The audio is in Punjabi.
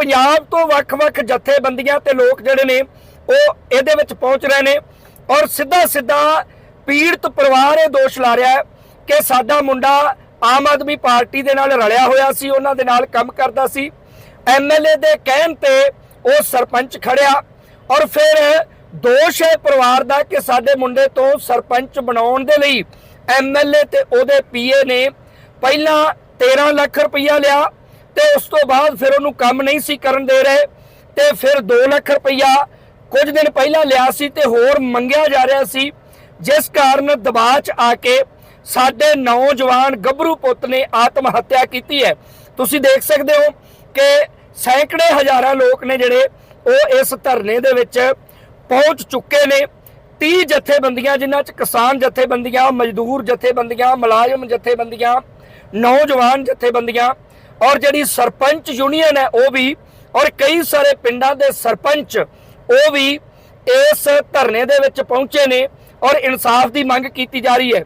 ਪੰਜਾਬ ਤੋਂ ਵੱਖ-ਵੱਖ ਜਥੇਬੰਦੀਆਂ ਤੇ ਲੋਕ ਜਿਹੜੇ ਨੇ, ਉਹ ਇਹਦੇ ਵਿੱਚ ਪਹੁੰਚ ਰਹੇ ਨੇ ਔਰ ਸਿੱਧਾ ਸਿੱਧਾ ਪੀੜਤ ਪਰਿਵਾਰ ਇਹ ਦੋਸ਼ ਲਾ ਰਿਹਾ ਹੈ ਕਿ ਸਾਡਾ ਮੁੰਡਾ ਆਮ ਆਦਮੀ ਪਾਰਟੀ ਦੇ ਨਾਲ ਰਲਿਆ ਹੋਇਆ ਸੀ, ਉਹਨਾਂ ਦੇ ਨਾਲ ਕੰਮ ਕਰਦਾ ਸੀ। ਐਮਐਲਏ ਦੇ ਕਹਿਣ ਤੇ ਉਹ ਸਰਪੰਚ ਖੜਿਆ ਔਰ ਫਿਰ ਦੋਸ਼ ਹੈ ਪਰਿਵਾਰ ਦਾ ਕਿ ਸਾਡੇ ਮੁੰਡੇ ਤੋਂ ਸਰਪੰਚ ਬਣਾਉਣ ਦੇ ਲਈ ਐਮਐਲਏ ਤੇ ਉਹਦੇ ਪੀਏ ਨੇ ਪਹਿਲਾਂ 13 ਲੱਖ ਰੁਪਈਆ ਲਿਆ ਤੇ ਉਸ ਤੋਂ ਬਾਅਦ ਫਿਰ ਉਹਨੂੰ ਕੰਮ ਨਹੀਂ ਸੀ ਕਰਨ ਦੇ ਰਹੇ ਤੇ ਫਿਰ 2 ਲੱਖ ਰੁਪਈਆ ਕੁਝ ਦਿਨ ਪਹਿਲਾਂ ਲਿਆ ਸੀ ਤੇ ਹੋਰ ਮੰਗਿਆ ਜਾ ਰਿਹਾ ਸੀ, ਜਿਸ ਕਾਰਨ ਦਬਾਅ 'ਚ ਆ ਕੇ ਸਾਡੇ ਨੌਜਵਾਨ ਗੱਭਰੂ ਪੁੱਤ ਨੇ ਆਤਮ ਹੱਤਿਆ ਕੀਤੀ ਹੈ। ਤੁਸੀਂ ਦੇਖ ਸਕਦੇ ਹੋ ਕਿ ਸੈਂਕੜੇ ਹਜ਼ਾਰਾਂ ਲੋਕ ਨੇ ਜਿਹੜੇ ਉਹ ਇਸ ਧਰਨੇ ਦੇ ਵਿੱਚ ਪਹੁੰਚ ਚੁੱਕੇ ਨੇ। 30 ਜਥੇਬੰਦੀਆਂ, ਜਿਨ੍ਹਾਂ 'ਚ ਕਿਸਾਨ ਜਥੇਬੰਦੀਆਂ, ਮਜ਼ਦੂਰ ਜਥੇਬੰਦੀਆਂ, ਮੁਲਾਜ਼ਮ ਜਥੇਬੰਦੀਆਂ, ਨੌਜਵਾਨ ਜਥੇਬੰਦੀਆਂ ਔਰ ਜਿਹੜੀ ਸਰਪੰਚ ਯੂਨੀਅਨ ਹੈ ਉਹ ਵੀ, ਔਰ ਕਈ ਸਾਰੇ ਪਿੰਡਾਂ ਦੇ ਸਰਪੰਚ, ਉਹ ਵੀ ਇਸ ਧਰਨੇ ਦੇ ਵਿੱਚ ਪਹੁੰਚੇ ਨੇ ਔਰ ਇਨਸਾਫ ਦੀ ਮੰਗ ਕੀਤੀ ਜਾ ਰਹੀ ਹੈ।